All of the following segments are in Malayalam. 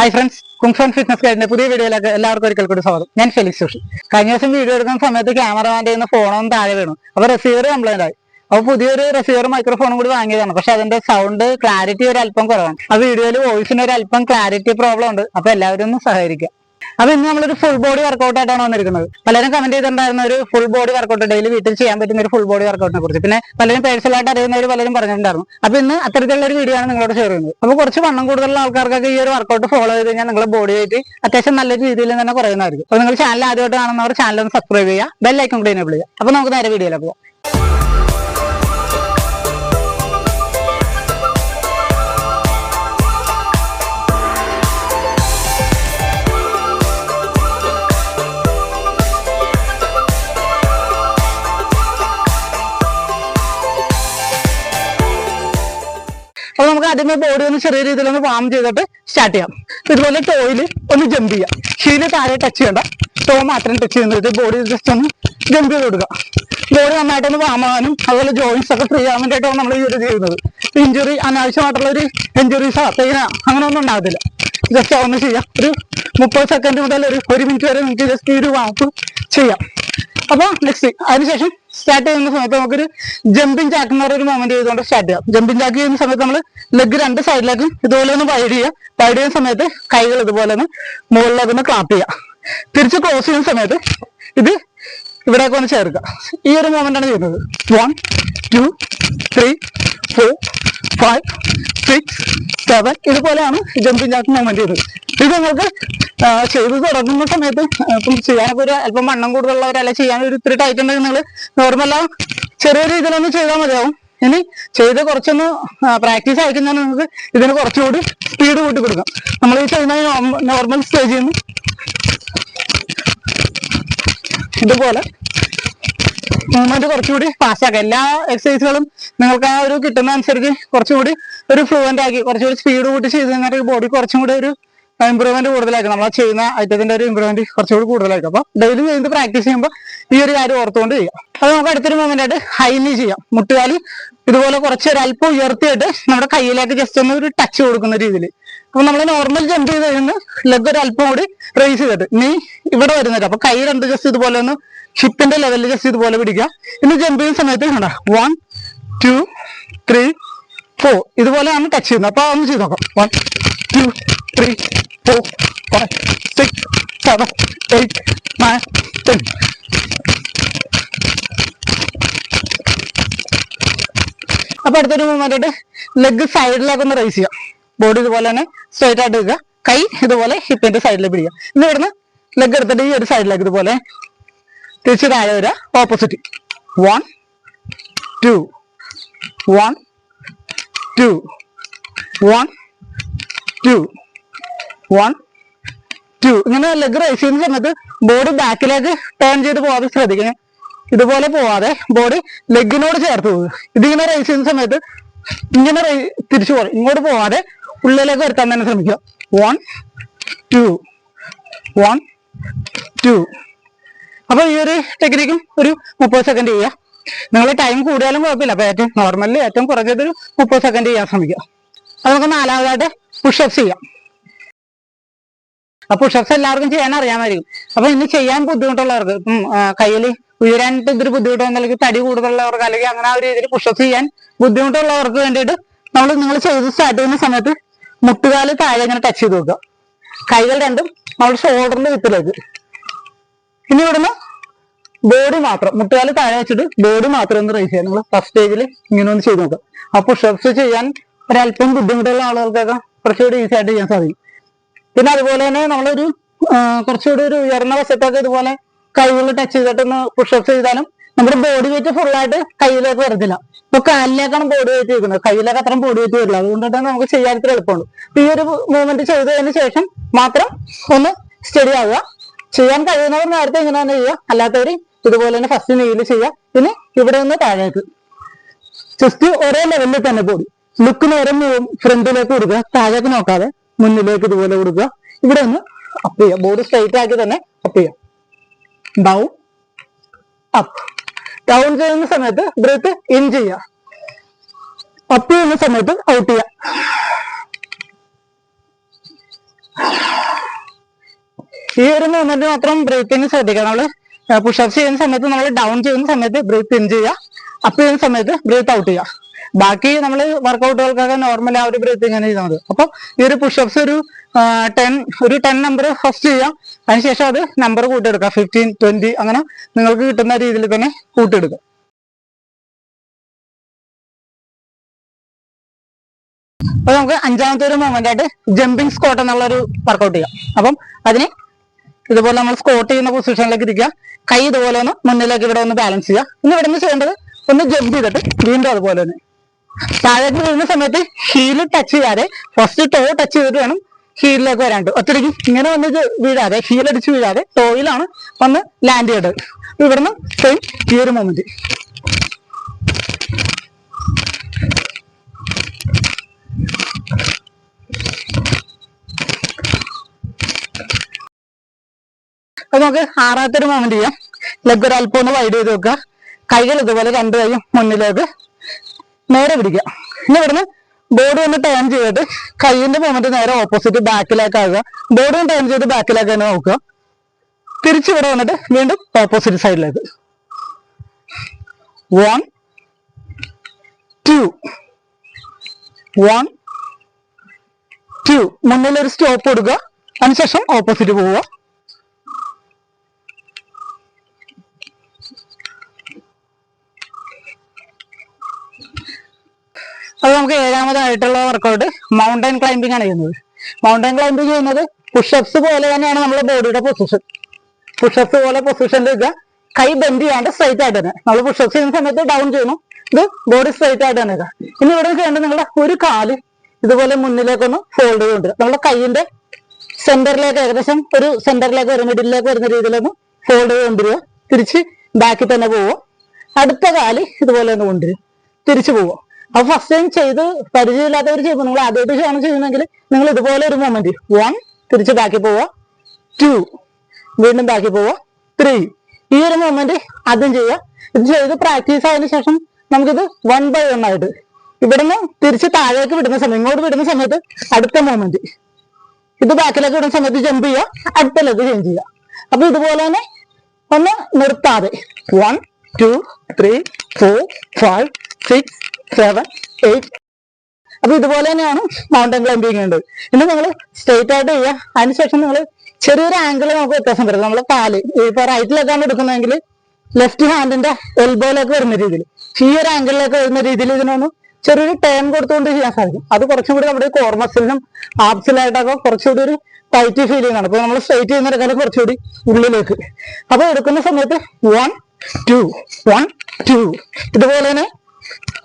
ഹായ് ഫ്രണ്ട്സ് കുങ്ഫോൺ ഫിറ്റ്നസ് ഗൈഡിന്റെ പുതിയ വീഡിയോയിലേക്ക് എല്ലാവർക്കും ഒരിക്കൽ കൂടി സ്വാഗതം. ഞാൻ ഫെലിക്സ് സുഷി. കഴിഞ്ഞ ദിവസം വീഡിയോ എടുക്കുന്ന സമയത്ത് ക്യാമറമാന്റെ നിന്ന് ഫോണൊന്നും താഴെ വീണു. അപ്പൊ റിസീവർ കംപ്ലൈന്റ് ആയി. അപ്പൊ പുതിയൊരു റിസീവർ മൈക്രോഫോണും കൂടി വാങ്ങിയതാണ്. പക്ഷെ അതിന്റെ സൗണ്ട് ക്ലാരിറ്റി ഒരു അല്പം കുറവാണ്. ആ വീഡിയോയിൽ വോയിസിന് ഒരു അല്പം ക്ലാരിറ്റി പ്രോബ്ലം ഉണ്ട്. അപ്പൊ എല്ലാവരും ഒന്ന് സഹകരിക്കുക. അപ്പൊ ഇന്ന് നമ്മളൊരു ഫുൾ ബോഡി വർക്കൗട്ട് ആയിട്ടാണ് വന്നിരിക്കുന്നത്. പലരും കമന്റ് ചെയ്തിട്ടുണ്ടായിരുന്ന ഒരു ഫുൾ ബോഡി വർക്കൗട്ട് ഡെയിലി വീട്ടിൽ ചെയ്യാൻ പറ്റുന്ന ഒരു ഫുൾ ബോഡി വർക്കൗട്ടിനെ കുറിച്ച്. പിന്നെ പലരും പേഴ്സണൽ ആയിട്ട് അറിയുന്നവർ പലരും പറഞ്ഞിട്ടുണ്ടായിരുന്നു. അപ്പൊ ഇന്ന് അത്തരത്തിലുള്ള ഒരു വീഡിയോ ആണ് നിങ്ങളോട് ഷെയർ ചെയ്യുന്നത്. അപ്പൊ കുറച്ച് വണ്ണം കൂടുതലുള്ള ആൾക്കാർക്കൊക്കെ ഈ ഒരു വർക്കൗട്ട് ഫോളോ ചെയ്ത് കഴിഞ്ഞാൽ നിങ്ങളുടെ ബോഡി ആയിട്ട് അത്യാവശ്യം നല്ല രീതിയിൽ തന്നെ കുറയുന്നതായിരിക്കും. അപ്പൊ നിങ്ങൾ ചാനൽ ആദ്യമായിട്ട് കാണുന്നവർ ചാനൽ ഒന്ന് സബ്സ്ക്രൈബ് ചെയ്യുക. ബെല്ലൈക്കൺ കൂടി എനേബിൾ ചെയ്യുക. അപ്പൊ നമുക്ക് നേരെ വീഡിയോയിലേക്ക് പോകാം ആദ്യമേ ബോഡി ഒന്ന് ചെറിയ രീതിയിൽ ഒന്ന് വാം ചെയ്തിട്ട് സ്റ്റാർട്ട് ചെയ്യാം. ഇതുപോലെ ടോയിൽ ഒന്ന് ജമ്പ് ചെയ്യാം. ഷീന് താഴെ ടച്ച് ചെയ്യണ്ട. ടോ മാത്രം ടച്ച് ചെയ്യുന്നത് ബോഡി ജസ്റ്റ് ഒന്ന് ജമ്പ് ചെയ്ത് കൊടുക്കുക ബോഡി നന്നായിട്ടൊന്ന് വാം ആവാനും അതുപോലെ ജോയിൻസ് ഒക്കെ ഫ്രീ ആവാൻ വേണ്ടിയിട്ടാണ് നമ്മൾ ഈ ഒരു ചെയ്യുന്നത്. ഇഞ്ചുറി അനാവശ്യമായിട്ടുള്ള ഒരു ഇഞ്ചുറീസോ പെയിന അങ്ങനെ ഒന്നും ഉണ്ടാകത്തില്ല. ജസ്റ്റ് ഒന്ന് ചെയ്യാം. ഒരു മുപ്പത് സെക്കൻഡ് മുതൽ ഒരു ഒരു മിനിറ്റ് വരെ നിങ്ങൾക്ക് ജസ്റ്റ് ഈ ഒരു വാപ്പ് ചെയ്യാം. അപ്പൊ നെക്സ്റ്റ് അതിനുശേഷം സ്റ്റാർട്ട് ചെയ്യുന്ന സമയത്ത് നമുക്കൊരു ജമ്പിങ് ചാക്ക് എന്ന് പറയുന്ന മൊമെന്റ് ചെയ്തുകൊണ്ട് സ്റ്റാർട്ട് ചെയ്യാം. ജമ്പിങ് ചാക്ക് ചെയ്യുന്ന സമയത്ത് നമ്മൾ ലെഗ് രണ്ട് സൈഡിലേക്ക് ഇതുപോലെ ഒന്ന് വൈഡ് ചെയ്യുക. വൈഡ് ചെയ്യുന്ന സമയത്ത് കൈകൾ ഇതുപോലെ ഒന്ന് മുകളിലേക്ക് ഒന്ന് ക്ലാപ്പ് ചെയ്യുക. തിരിച്ച് ക്ലോസ് ചെയ്യുന്ന സമയത്ത് ഇത് ഇവിടേക്ക് ഒന്ന് ചേർക്കുക. ഈ ഒരു മൊമെന്റ് ആണ് ചെയ്യുന്നത്. One two three four five six seven ഇതുപോലെയാണ് ജമ്പിങ് ചാക്ക് മൊമെന്റ് ചെയ്യുന്നത്. ഇത് ആ, ചെയ്ത് തുടങ്ങുന്ന സമയത്ത് ഇപ്പം ചെയ്യാനൊക്കെ ഒരു അല്പം വണ്ണം കൂടുതലുള്ളവർ അല്ലെ ചെയ്യാൻ ഒരു ഇത്തിരി ടൈറ്റ് ഉണ്ടെങ്കിൽ നിങ്ങൾ നോർമല ചെറിയ രീതിയിലൊന്ന് ചെയ്താൽ മതിയാവും. ഇനി ചെയ്ത് കുറച്ചൊന്ന് പ്രാക്ടീസ് ആയി കഴിഞ്ഞാൽ നിങ്ങൾക്ക് ഇതിന് കുറച്ചുകൂടി സ്പീഡ് കൂട്ടി കൊടുക്കാം. നമ്മൾ ഈ ചെയ്യുന്ന നോർമൽ സ്റ്റേജിൽ നിന്ന് ഇതുപോലെ മൂവ്മെന്റ് കുറച്ചുകൂടി ഫാസ്റ്റ് ആക്കാം. എല്ലാ എക്സസൈസുകളും നിങ്ങൾക്ക് ആ ഒരു കിട്ടുന്ന അനുസരിച്ച് കുറച്ചുകൂടി ഒരു ഫ്ലുവന്റ് ആക്കി കുറച്ചുകൂടി സ്പീഡ് കൂട്ടി ചെയ്ത് കഴിഞ്ഞാൽ ബോഡി കുറച്ചും കൂടി ഒരു ഇമ്പ്രൂവ്മെന്റ് കൂടുതലായിരിക്കും. നമ്മൾ ചെയ്യുന്ന ഐറ്റത്തിന്റെ ഒരു ഇമ്പ്രൂവ്മെന്റ് കുറച്ചുകൂടി കൂടുതലായിരിക്കും. അപ്പൊ ഡെയിലി ചെയ്ത് പ്രാക്ടീസ് ചെയ്യുമ്പോൾ ഈ ഒരു കാര്യം ഓർത്തുകൊണ്ട് ചെയ്യാം. അത് നമുക്ക് അടുത്തൊരു മൂവ്മെന്റ് ആയിട്ട് ഹൈനി ചെയ്യാം. മുട്ടുകാലി ഇതുപോലെ കുറച്ച് ഒരു അല്പം ഉയർത്തിയിട്ട് നമ്മുടെ കയ്യിലേക്ക് ജസ്റ്റ് ഒന്ന് ഒരു ടച്ച് കൊടുക്കുന്ന രീതിയിൽ. അപ്പൊ നമ്മൾ നോർമൽ ജമ്പ് ചെയ്ത് കഴിയുന്ന ലെഗ് ഒരു അല്പം കൂടി റേസ് ചെയ്തിട്ട് നീ ഇവിടെ വരുന്നില്ല അപ്പൊ കൈ രണ്ട് ജസ്റ്റ് ഇതുപോലെ ഒന്ന് ഷിപ്പിന്റെ ലെവലിൽ ജസ്റ്റ് ഇതുപോലെ പിടിക്കുക. ഇന്ന് ജമ്പ് ചെയ്യുന്ന സമയത്ത് വൺ ടു ത്രീ ഫോർ ഇതുപോലെയാണ് ടച്ച് ചെയ്യുന്നത്. അപ്പൊ ഒന്ന് ചെയ്ത് നോക്കാം. One two three four five six seven eight nine ten അപ്പൊ അടുത്തൊരു മൂവ്മെന്റ് ലെഗ് സൈഡിലേക്ക് ഒന്ന് റൈസ് ചെയ്യാം. ബോഡി ഇതുപോലെ തന്നെ സ്ട്രൈറ്റ് ആയിട്ട് വെക്കുക കൈ ഇതുപോലെ ഹിപ്പിന്റെ സൈഡിൽ പിടിക്കുക. ഇന്ന് ഇവിടുന്ന് ലെഗ് എടുത്തിട്ട് ഈ ഒരു സൈഡിലേക്ക് ഇതുപോലെ തിരിച്ച് താഴെ വരിക. Opposite one two one two one two one two ഇങ്ങനെ ലെഗ് റൈസ് ചെയ്യുന്ന സമയത്ത് ബോഡി ബാക്കിലേക്ക് ടേൺ ചെയ്ത് പോവാതെ ശ്രദ്ധിക്കണം. ഇതുപോലെ പോവാതെ ബോഡി ലെഗിനോട് ചേർത്ത് പോകുക ഇതിങ്ങനെ റൈസ് ചെയ്യുന്ന സമയത്ത് ഇങ്ങനെ തിരിച്ചു പോകും ഇങ്ങോട്ട് പോവാതെ ഉള്ളിലേക്ക് വരുത്താൻ തന്നെ ശ്രമിക്കുക. വൺ ടു വൺ ടു അപ്പൊ ഈ ഒരു ടെക്നിക്കും ഒരു മുപ്പത് സെക്കൻഡ് ചെയ്യുക. നിങ്ങൾ ടൈം കൂടിയാലും കുഴപ്പമില്ല. അപ്പൊ ഏറ്റവും നോർമലി ഏറ്റവും കുറഞ്ഞത് ഒരു മുപ്പത് സെക്കൻഡ് ചെയ്യാൻ ശ്രമിക്കുക. അത് നമുക്ക് നാലാമതായിട്ട് പുഷപ്സ് ചെയ്യാം. പുഷപ്സ് എല്ലാവർക്കും ചെയ്യാൻ അറിയാമായിരിക്കും. അപ്പൊ ഇനി ചെയ്യാൻ ബുദ്ധിമുട്ടുള്ളവർക്ക് ഇപ്പം കയ്യിൽ ഉയരാനായിട്ട് ഇതൊരു ബുദ്ധിമുട്ട് അല്ലെങ്കിൽ തടി കൂടുതലുള്ളവർക്ക് അല്ലെങ്കിൽ അങ്ങനെ ആ ഒരു രീതിയിൽ പുഷപ്സ് ചെയ്യാൻ ബുദ്ധിമുട്ടുള്ളവർക്ക് വേണ്ടിയിട്ട് നമ്മൾ നിങ്ങൾ ചെയ്ത് സ്റ്റാർട്ട് ചെയ്യുന്ന സമയത്ത് മുട്ടുകാൽ താഴെ ഇങ്ങനെ ടച്ച് ചെയ്ത് വെക്കുക. കൈകൾ രണ്ടും നമ്മൾ ഷോൾഡറിന്റെ വിത്തിലേക്ക് ഇനി ഇവിടുന്ന് ബോഡി മാത്രം മുട്ടുകാൽ താഴെ വെച്ചിട്ട് ബോഡി മാത്രം ഒന്ന് റേസ് ചെയ്യാം നിങ്ങൾ ഫസ്റ്റ് സ്റ്റേജിൽ ഇങ്ങനെ ഒന്ന് ചെയ്ത് നോക്കുക. ആ പുഷപ്സ് ചെയ്യാൻ ഒരല്പം ബുദ്ധിമുട്ടുള്ള ആളുകൾക്കൊക്കെ കുറച്ചുകൂടി ഈസി ആയിട്ട് ചെയ്യാൻ സാധിക്കും. പിന്നെ അതുപോലെ തന്നെ നമ്മളൊരു കുറച്ചുകൂടി ഒരു ഉയർന്ന വശത്തൊക്കെ ഇതുപോലെ കൈകൾ ടച്ച് ചെയ്തിട്ടൊന്ന് പുഷപ്പ് ചെയ്താലും നമ്മുടെ ബോഡി വെയിറ്റ് ഫുൾ ആയിട്ട് കയ്യിലേക്ക് വരത്തില്ല. ഇപ്പൊ കാലിലേക്കാണ് ബോഡി വെയിറ്റ് വെക്കുന്നത് കയ്യിലേക്ക് അത്രയും ബോഡി വെയിറ്റ് വരില്ല. അതുകൊണ്ട് തന്നെ നമുക്ക് ചെയ്യാൻ ഇത്ര എളുപ്പമുണ്ട് ഈ ഒരു മൂവ്മെന്റ് ചെയ്തതിന് ശേഷം മാത്രം ഒന്ന് സ്റ്റഡി ആവുക. ചെയ്യാൻ കഴിയുന്നവർ നേരത്തെ ഇങ്ങനെ തന്നെ ചെയ്യുക. അല്ലാത്തവർ ഇതുപോലെ തന്നെ ഫസ്റ്റ് നെയിൽ ചെയ്യുക. പിന്നെ ഇവിടെ നിന്ന് താഴേക്ക്. ജസ്റ്റ് ഒരേ ലെവലിൽ തന്നെ ബോഡി ലുക്ക് നേരം ഫ്രണ്ടിലേക്ക് കൊടുക്കുക. താഴേക്ക് നോക്കാതെ മുന്നിലേക്ക് ഇതുപോലെ കൊടുക്കുക. ഇവിടെ ഒന്ന് അപ്പ് ചെയ്യുക. ബോർഡ് സ്ട്രൈറ്റ് ആക്കി തന്നെ അപ്പ് ചെയ്യുക. ഡൗൺ അപ്പ് ഡൗൺ ചെയ്യുന്ന സമയത്ത് ബ്രത്ത് ഇൻ ചെയ്യുക. അപ്പ് ചെയ്യുന്ന സമയത്ത് ഔട്ട് ചെയ്യുക. ഈ ഒരു മൂവ്മെന്റ് മാത്രം ബ്രീത്തിങ് ശ്രദ്ധിക്കുക നമ്മൾ പുഷപ്പ് ചെയ്യുന്ന സമയത്ത് നമ്മൾ ഡൗൺ ചെയ്യുന്ന സമയത്ത് ബ്രീത്ത് ഇൻ ചെയ്യുക. അപ്പ് ചെയ്യുന്ന സമയത്ത് ബ്രീത്ത് ഔട്ട് ചെയ്യുക. ബാക്കി നമ്മൾ വർക്കൗട്ടുകൾക്കൊക്കെ നോർമൽ ആ ഒരു ബ്രീത്ത് ഇങ്ങനെ ചെയ്താൽ മതി. അപ്പൊ ഈ ഒരു പുഷപ്സ് ഒരു ടെൻ ഒരു ടെൻ നമ്പർ ഫസ്റ്റ് ചെയ്യാം. അതിനുശേഷം അത് നമ്പർ കൂട്ടിയെടുക്കാം. ഫിഫ്റ്റീൻ ട്വന്റി അങ്ങനെ നിങ്ങൾക്ക് കിട്ടുന്ന രീതിയിൽ തന്നെ കൂട്ടിയെടുക്കാം. അപ്പൊ നമുക്ക് അഞ്ചാമത്തെ ഒരു മൂവ്മെന്റ് ആയിട്ട് ജമ്പിങ് സ്കോട്ട് എന്നുള്ള ഒരു വർക്കൗട്ട് ചെയ്യാം. അപ്പം അതിന് ഇതുപോലെ നമ്മൾ സ്കോട്ട് ചെയ്യുന്ന പൊസിഷനിലേക്ക് ഇരിക്കുക. കൈ ഇതുപോലെ ഒന്ന് മുന്നിലേക്ക് ഇവിടെ ഒന്ന് ബാലൻസ് ചെയ്യുക. ഇനി ഇവിടെ നിന്ന് ചെയ്യേണ്ടത് ഒന്ന് ജമ്പ് ചെയ്തിട്ട് വീണ്ടും അതുപോലെ തന്നെ. താഴേക്ക് വീഴുന്ന സമയത്ത് ഹീൽ ടച്ച് ചെയ്യാതെ ഫസ്റ്റ് ടോ ടച്ച് ചെയ്തിട്ട് വേണം ഹീലിലേക്ക് വരാണ്ട്. ഒറ്റയ്ക്ക് ഇങ്ങനെ വന്ന് വീഴാതെ ഹീൽ അടിച്ച് വീഴാതെ ടോയിലാണ് വന്ന് ലാൻഡ് ചെയ്തത് ഇവിടുന്ന് സെയിം ഈ ഒരു മൊമെന്റ് അപ്പൊ നമുക്ക് ആറാമത്തെ ഒരു മൊമെന്റ് ചെയ്യാം ലെഗ് ഒന്ന് വൈഡ് ചെയ്ത് വെക്കുക. കൈകൾ ഇതുപോലെ രണ്ട് കൈയും മുന്നിലേക്ക് നേരെ പിടിക്കുക. ഇനി ഇവിടുന്ന് ബോർഡ് ഒന്ന് ടേൺ ചെയ്തിട്ട് കൈയിന്റെ മൂമെന്റ് നേരെ ഓപ്പോസിറ്റ് ബാക്കിലേക്ക് ആകുക ബോർഡ് ഒന്ന് ടേൺ ചെയ്ത് ബാക്കിലേക്ക് തന്നെ നോക്കുക. തിരിച്ചു ഇവിടെ വന്നിട്ട് വീണ്ടും ഓപ്പോസിറ്റ് സൈഡിലേക്ക് വൺ ടു വൺ ടു മുന്നിൽ ഒരു സ്റ്റോപ്പ് കൊടുക്കുക. അതിനുശേഷം ഓപ്പോസിറ്റ് പോവുക. അത് നമുക്ക് ഏഴാമതായിട്ടുള്ള വർക്കൗട്ട് മൗണ്ടൻ ക്ലൈംബിംഗ് ആണ് ചെയ്യുന്നത്. മൗണ്ടൻ ക്ലൈംബിംഗ് ചെയ്യുന്നത് പുഷപ്സ് പോലെ തന്നെയാണ് നമ്മുടെ ബോഡിയുടെ പൊസിഷൻ പുഷപ്സ് പോലെ പൊസിഷനിൽ വെക്കുക കൈ ബെൻഡ് ചെയ്യാണ്ട് സ്ട്രൈറ്റ് ആയിട്ട് തന്നെ നമ്മൾ പുഷപ്സ് ചെയ്യുന്ന സമയത്ത് ഡൗൺ ചെയ്യണം ഇത് ബോഡി സ്ട്രൈറ്റ് ആയിട്ട് തന്നെ ഇനി ഇവിടെ ചെയ്യേണ്ടത് നിങ്ങളുടെ ഒരു കാൽ ഇതുപോലെ മുന്നിലേക്കൊന്ന് ഫോൾഡ് ചെയ്തുകൊണ്ട് നമ്മുടെ കൈയിന്റെ സെന്ററിലേക്ക് ഏകദേശം ഒരു സെന്ററിലേക്ക് വരുന്ന മിഡിലേക്ക് വരുന്ന രീതിയിലൊന്ന് ഫോൾഡ് ചെയ്ത് കൊണ്ടുവരിക. തിരിച്ച് ബാക്കിൽ തന്നെ പോവുക. അടുത്ത കാൽ ഇതുപോലെ ഒന്ന് കൊണ്ടുവരും തിരിച്ചു പോവുക. അപ്പൊ ഫസ്റ്റ് ടൈം ചെയ്ത് പരിചയമില്ലാത്തവർ ചെയ്യുമ്പോൾ നിങ്ങൾ ആദ്യമായിട്ട് ചെയ്യണം ചെയ്യുന്നെങ്കിൽ നിങ്ങൾ ഇതുപോലെ ഒരു മൊമെന്റ് വൺ തിരിച്ച് ബാക്കി പോവുക. ടു വീണ്ടും ബാക്കി പോവുക. ത്രീ ഈ ഒരു മൊമെന്റ് ആദ്യം ചെയ്യുക. ഇത് ചെയ്ത് പ്രാക്ടീസ് ആയതിനു ശേഷം നമുക്കിത് വൺ ബൈ വൺ ആയിട്ട്. ഇവിടുന്ന് തിരിച്ച് താഴേക്ക് വിടുന്ന സമയം ഇങ്ങോട്ട് വിടുന്ന സമയത്ത് അടുത്ത മൊമെന്റ് ഇത് ബാക്കിലേക്ക് വിടുന്ന സമയത്ത് ജമ്പ് ചെയ്യുക. അടുത്ത ലെഗ് ചേഞ്ച് ചെയ്യുക. അപ്പൊ ഇതുപോലെ തന്നെ ഒന്ന് നിർത്താതെ. One two three four five six seven eight അപ്പൊ ഇതുപോലെ തന്നെയാണ് മൗണ്ടൻ ക്ലൈംബിങ് ഉണ്ട്. ഇന്ന് നിങ്ങൾ സ്ട്രെയിറ്റ് ആയിട്ട് ചെയ്യുക. അതിനുശേഷം നിങ്ങൾ ചെറിയൊരു ആംഗിൾ നമുക്ക് വ്യത്യാസം വരും നമ്മളെ കാൽ ഇപ്പൊ റൈറ്റിലേക്കാണ് എടുക്കുന്നതെങ്കിൽ ലെഫ്റ്റ് ഹാൻഡിന്റെ എൽബോയിലേക്ക് വരുന്ന രീതിയിൽ ഈ ഒരു ആംഗിളിലേക്ക് വരുന്ന രീതിയിൽ ഇതിനൊന്ന് ചെറിയൊരു ടേൺ കൊടുത്തുകൊണ്ട് ചെയ്യാൻ സാധിക്കും. അത് കുറച്ചും കൂടി നമ്മുടെ കോർ മസിലിനും ആപ്സിലായിട്ടൊക്കെ കുറച്ചുകൂടി ഒരു ടൈറ്റ് ഫീൽ ചെയ്യുന്നതാണ് അപ്പൊ നമ്മൾ സ്ട്രൈറ്റ് ചെയ്യുന്നതിനേക്കാളും കുറച്ചുകൂടി ഉള്ളിലേക്ക്. അപ്പൊ എടുക്കുന്ന സമയത്ത് വൺ ടു വൺ ടു ഇതുപോലെ തന്നെ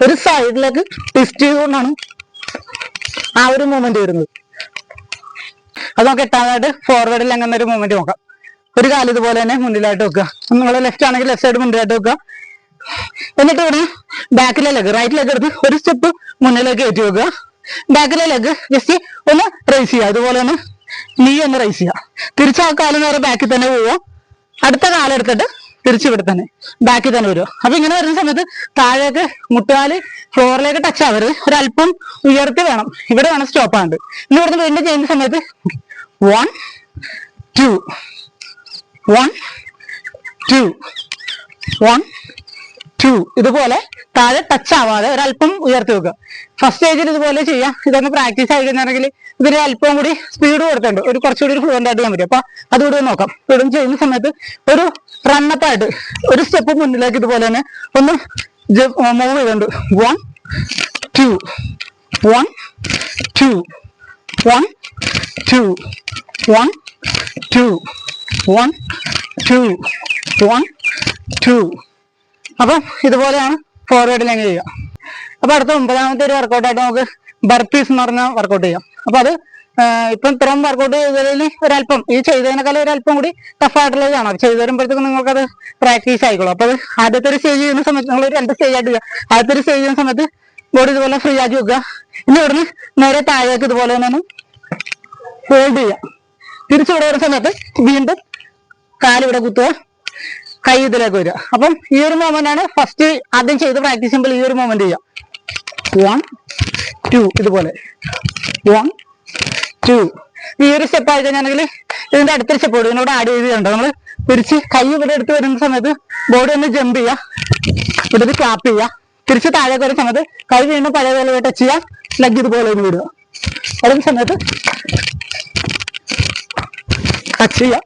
ഒരു സൈഡിലേക്ക് ട്വിസ്റ്റ് ചെയ്തുകൊണ്ടാണ് ആ ഒരു മൂവ്മെന്റ് വരുന്നത്. അത് നമുക്ക് എട്ടാമതായിട്ട് ഫോർവേഡിൽ അങ്ങനെ ഒരു മൂവ്മെന്റ് നോക്കാം. ഒരു കാൽ ഇതുപോലെ തന്നെ മുന്നിലായിട്ട് വെക്കുക. നിങ്ങൾ ലെഫ്റ്റ് ആണെങ്കിൽ ലെഫ്റ്റ് സൈഡ് മുന്നിലായിട്ട് വെക്കുക. എന്നിട്ട് ഇവിടെ ബാക്കിലെ ലെഗ് റൈറ്റ് ലെഗ് എടുത്ത് ഒരു സ്റ്റെപ്പ് മുന്നിലേക്ക് കയറ്റി വെക്കുക. ബാക്കിലെ ലെഗ് ജസ്റ്റ് ഒന്ന് റൈസ് ചെയ്യുക. അതുപോലെ ഒന്ന് നീ ഒന്ന് റൈസ് ചെയ്യുക. തിരിച്ച് ആ കാലം നേരെ ബാക്കിൽ തന്നെ പോവുക. അടുത്ത കാലം എടുത്തിട്ട് തിരിച്ച് ഇവിടെ തന്നെ ബാക്കിൽ തന്നെ വരിക അപ്പൊ ഇങ്ങനെ വരുന്ന സമയത്ത് താഴേക്ക് മുട്ടുകാൽ ഫ്ലോറിലേക്ക് ടച്ച് ആവരുത് ഒരല്പം ഉയർത്തി വേണം. ഇവിടെ വേണം സ്റ്റോപ്പ് ആണ്ട്. ഇന്ന് ഇവിടുന്ന് വീണ്ടും ചെയ്യുന്ന സമയത്ത് one two one two one two ഇതുപോലെ താഴെ ടച്ച് ആവാതെ ഒരല്പം ഉയർത്തി വെക്കുക. ഫസ്റ്റ് സ്റ്റേജിൽ ഇതുപോലെ ചെയ്യാം. ഇതൊന്ന് പ്രാക്ടീസ് ആയി കഴിഞ്ഞാണെങ്കിൽ ഇതിന് അല്പം കൂടി സ്പീഡ് കൊടുത്തുണ്ട് ഒരു കുറച്ചുകൂടി ഒരു ഫ്ലുവന്റ് ആയിട്ട് ചെയ്യാൻ പറ്റും. അപ്പൊ അതുകൂടി നോക്കാം. ഇവിടെ ചെയ്യുന്ന സമയത്ത് ഒരു റണ്ണപ്പ് ആയിട്ട് ഒരു സ്റ്റെപ്പ് മുന്നിലേക്ക് ഇതുപോലെ തന്നെ ഒന്ന് move ചെയ്തുണ്ട് one two one two one two one two one two one two അപ്പം ഇതുപോലെയാണ് ഫോർവേഡിൽ എങ്ങനെ ചെയ്യുക. അപ്പൊ അടുത്ത ഒമ്പതാമത്തെ ഒരു വർക്കൗട്ടായിട്ട് നമുക്ക് ബർപ്പീസ് എന്ന് പറഞ്ഞ വർക്കൗട്ട് ചെയ്യാം. അപ്പൊ അത് ഇപ്പം ഇത്രയും വർക്കൗട്ട് ചെയ്തതിൽ ഒരല്പം ഈ ചെയ്തതിനേക്കാളും ഒരല്പം കൂടി ടഫ് ആയിട്ടുള്ളതാണ്. അത് ചെയ്ത് വരുമ്പോഴത്തേക്കും നിങ്ങൾക്ക് അത് പ്രാക്ടീസ് ആയിക്കോളും. അപ്പൊ അത് ആദ്യത്തെ ഒരു സ്റ്റേജ് ചെയ്യുന്ന സമയത്ത് നിങ്ങൾ രണ്ട് സ്റ്റേജ് ആയിട്ട് ആദ്യത്തെ ഒരു സ്റ്റേജ് ചെയ്യുന്ന സമയത്ത് ബോഡി ഇതുപോലെ ഫ്രീ ആക്കി വെക്കുക. ഇനി ഇവിടുന്ന് നേരെ താഴേക്ക് ഇതുപോലെ തന്നെ ഹോൾഡ് ചെയ്യുക. തിരിച്ചു വരുന്ന സമയത്ത് വീണ്ടും കാലിവിടെ കുത്തുക. കൈ ഇതിലേക്ക് വരിക അപ്പം ഈ ഒരു മൊമെന്റ് ആണ് ഫസ്റ്റ് ആദ്യം ചെയ്ത് പ്രാക്ടീസ് ചെയ്യുമ്പോൾ ഈ ഒരു മൊമെന്റ് ചെയ്യാം. വൺ ടു ഇതുപോലെ. വൺ ടു ഈ ഒരു സ്റ്റെപ്പ് ആയി ഇതിന്റെ അടുത്ത സ്റ്റെപ്പ് കൂടി ഇതിനോട് ആഡ് ചെയ്തിട്ടുണ്ട് നമ്മൾ തിരിച്ച് കൈ ഇവിടെ എടുത്ത് വരുന്ന സമയത്ത് ബോഡി ഒന്ന് ജമ്പ് ചെയ്യുക ഇവിടെ ക്ലാപ്പ് ചെയ്യുക തിരിച്ച് താഴേക്ക് വരുന്ന സമയത്ത് കൈ വീണ്ടും പഴയ പോലെ ടച്ച് ചെയ്യുക ലെഗ് ഇതുപോലെ ഒന്ന് വിടുക. വരുന്ന സമയത്ത് ടച്ച് ചെയ്യുക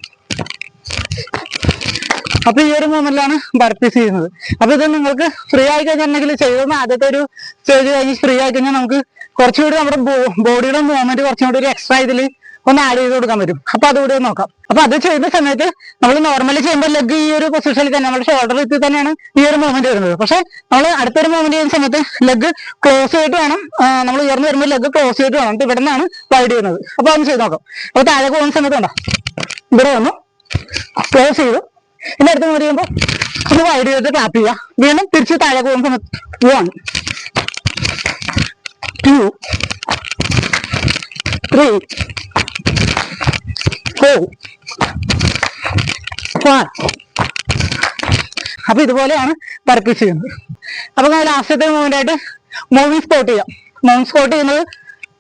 അപ്പൊ ഈ ഒരു മൂമെന്റിലാണ് പർച്ചേസ് ചെയ്യുന്നത്. അപ്പൊ ഇത് നിങ്ങൾക്ക് ഫ്രീ ആയി കഴിഞ്ഞിട്ടുണ്ടെങ്കിൽ ചെയ്തത് ആദ്യത്തെ ഒരു സ്റ്റേജ് കഴിഞ്ഞ് ഫ്രീ ആയി കഴിഞ്ഞാൽ നമുക്ക് കുറച്ചുകൂടി നമ്മുടെ ബോഡിയുടെ മൂവ്മെന്റ് കുറച്ചും കൂടി ഒരു എക്സ്ട്രാ ഇതിൽ ഒന്ന് ആഡ് ചെയ്ത് കൊടുക്കാൻ പറ്റും. അപ്പൊ അതുകൂടി ഒന്ന് നോക്കാം. അപ്പൊ അത് ചെയ്യുന്ന സമയത്ത് നമ്മൾ നോർമലി ചെയ്യുമ്പോൾ ലെഗ് ഈ ഒരു പൊസിഷനിൽ തന്നെ നമ്മുടെ ഷോൾഡർ എത്തി തന്നെയാണ് ഈ ഒരു മൂവ്മെന്റ് വരുന്നത്. പക്ഷെ നമ്മൾ അടുത്തൊരു മൂവ്മെന്റ് ചെയ്യുന്ന സമയത്ത് ലെഗ് ക്ലോസ് ചെയ്തിട്ട് വേണം. നമ്മൾ ഉയർന്നു വരുമ്പോൾ ലെഗ് ക്ലോസ് ചെയ്തിട്ട് വേണം. എന്നിട്ട് ഇവിടെ നിന്നാണ് വൈഡ് ചെയ്യുന്നത്. അപ്പൊ ഒന്ന് ചെയ്ത് നോക്കാം. അപ്പൊ താഴെ പോകുന്ന സമയത്ത് ഉണ്ടോ ഇവിടെ വന്നു. ക്ലോസ് ചെയ്തു. ഇനി അടുത്ത് പറയുമ്പോ ഒന്ന് വൈഡ് ചെയ്തിട്ട് ടാപ്പ് ചെയ്യുക. വീണ്ടും തിരിച്ച് താഴെ സമയത്ത് one two three four five അപ്പൊ ഇതുപോലെയാണ് വർക്കീസ് ചെയ്യുന്നത്. അപ്പൊ ലാസ്റ്റത്തെ മൂവ്മെന്റ് ആയിട്ട് മൂവിങ് സ്പോട്ട് ചെയ്യാം. മൂവിങ് സ്പോട്ട് ചെയ്യുന്നത്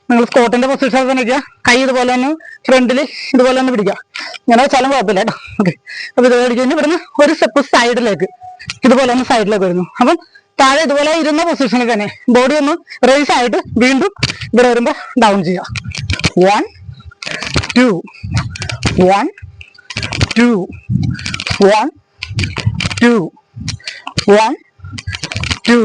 നിങ്ങൾ സ്കോട്ടിന്റെ പൊസിഷൻ തന്നെ ഇരിക്കുക കൈ ഇതുപോലെ തന്നെ ഫ്രണ്ടിൽ ഇതുപോലെ തന്നെ പിടിക്കുക. ഇങ്ങനെ വെച്ചാലും കുഴപ്പമില്ല കേട്ടോ. ഓക്കെ അപ്പൊ ഇത് പിടിക്കുന്നു ഇവിടുന്ന് ഒരു സ്റ്റെപ്പ് സൈഡിലേക്ക് ഇതുപോലെ ഒന്ന് സൈഡിലേക്ക് വരുന്നു. അപ്പം താഴെ ഇതുപോലെ ഇരുന്ന പൊസിഷനിൽ തന്നെ ബോഡി ഒന്ന് റേസ് ആയിട്ട് വീണ്ടും ഇവിടെ വരുമ്പോൾ ഡൗൺ ചെയ്യുക. One two one two one two one two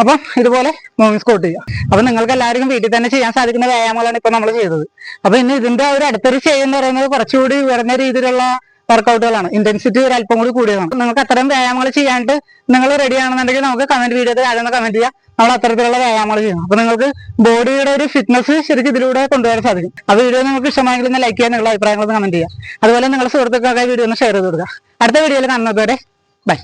അപ്പം ഇതുപോലെ മൂവിങ് സ്കോട്ട് ചെയ്യാം അപ്പൊ നിങ്ങൾക്ക് എല്ലാവർക്കും വീട്ടിൽ തന്നെ ചെയ്യാൻ സാധിക്കുന്ന വ്യായാമങ്ങളാണ് ഇപ്പൊ നമ്മൾ ചെയ്തത്. അപ്പൊ ഇനി ഇതിന്റെ ഒരു അടുത്തൊരു ചെയ്യുന്ന പറയുന്നത് കുറച്ചുകൂടി ഉയർന്ന രീതിയിലുള്ള വർക്കൗട്ടുകളാണ് ഇന്റൻസിറ്റി ഒരു അല്പം കൂടി കൂടിയതാണ്. നിങ്ങൾക്ക് അത്തരം വ്യായാമങ്ങൾ ചെയ്യാണ്ട് നിങ്ങൾ റെഡി ആണെന്നുണ്ടെങ്കിൽ നമുക്ക് കമന്റ് വീഡിയോ താഴെ കമന്റ് ചെയ്യാം. നമ്മൾ അത്തരത്തിലുള്ള വ്യായാമങ്ങൾ ചെയ്യണം അപ്പൊ നിങ്ങൾക്ക് ബോഡിയുടെ ഒരു ഫിറ്റ്നസ് ശരിക്കും ഇതിലൂടെ കൊണ്ടുവരാൻ സാധിക്കും. ആ വീഡിയോ നിങ്ങൾക്ക് ഇഷ്ടമായെങ്കിൽ ഒന്ന് ലൈക്ക് ചെയ്യാൻ നിങ്ങളുടെ അഭിപ്രായങ്ങൾ കമന്റ് ചെയ്യാം അതുപോലെ നിങ്ങളുടെ സുഹൃത്തുക്കൾക്കായി വീഡിയോ ഒന്ന് ഷെയർ ചെയ്ത് കൊടുക്കുക. അടുത്ത വീഡിയോയിൽ കാണുന്നതുവരെ ബൈ